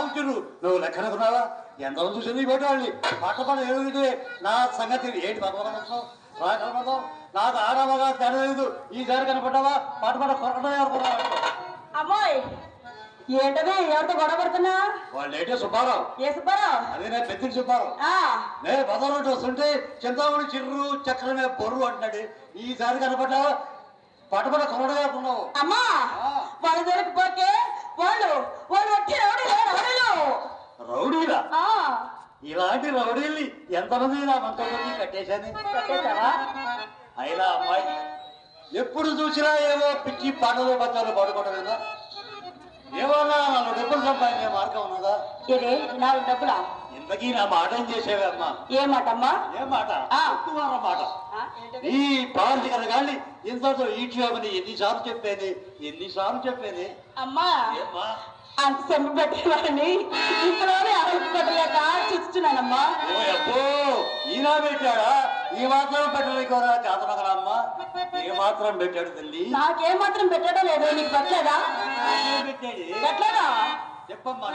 కూర్చురు నువ్వు లెక్కనుకున్నావా ఎంతమంది చూసి నీ పెట్టాలి పట్ట పడ ఏమిటి నా సంగతి ఏంటి పర్వతం రాకమతం నాకు ఆడమగా తెరలేదు ఈసారి కనపడ్డావా? పట్ట పడ కొరకడం అమ్మాయి ఏంటది? ఎవరితో గొడవ పడుతున్నా వాళ్ళు ఏంటో సుబ్బారావు. ఏ సుబ్బారావు? అదే నేను పెద్ద సుబ్బారావు. నే వస్తుంటే చింతామణి చిర్రు చక్రమే బొర్రు అంటున్నాడు. ఈసారి కనపడ్డావా? పటపట కొరడగా అమ్మా. వాళ్ళు దొరికిపోతే వాళ్ళు వాళ్ళు వచ్చి ఆ, ఇలాంటి రౌడీల్ని ఎంతమంది నా మంత్రులకి కట్టేశాను కట్టేశావా? అయినా అమ్మాయి ఎప్పుడు చూసినా ఏవో పిచ్చి పాటలు బచ్చాలు పడుకోవడం కదా ఏమన్నా నాలుగు డబ్బులు సంపాదించే మార్గం ఉన్నదా? ఇది నాలుగు డబ్బులా? ఇంతకీ నా మాట ఏం చేసేవే అమ్మా? ఏ మాట? అమ్మా ఏ మాట. మాట? ఈ పార్టీ గాలి ఇంతతో ఈడ్చేవని ఎన్నిసార్లు చెప్పేది? ఎన్నిసార్లు చెప్పేది? అమ్మా! సెంపు పెట్టేవాడిని. పెట్టలేక చూస్తున్నానమ్మా. ఈయన పెట్టాడా? ఈ మాత్రం పెట్టలేకోరా చేతనగలమ్మా ఏ మాత్రం పెట్టాడు తల్లి? నాకేం మాత్రం పెట్టడం లేదు. నీకు పెట్టలేదా? పెట్టలేదా? చెప్పమ్మా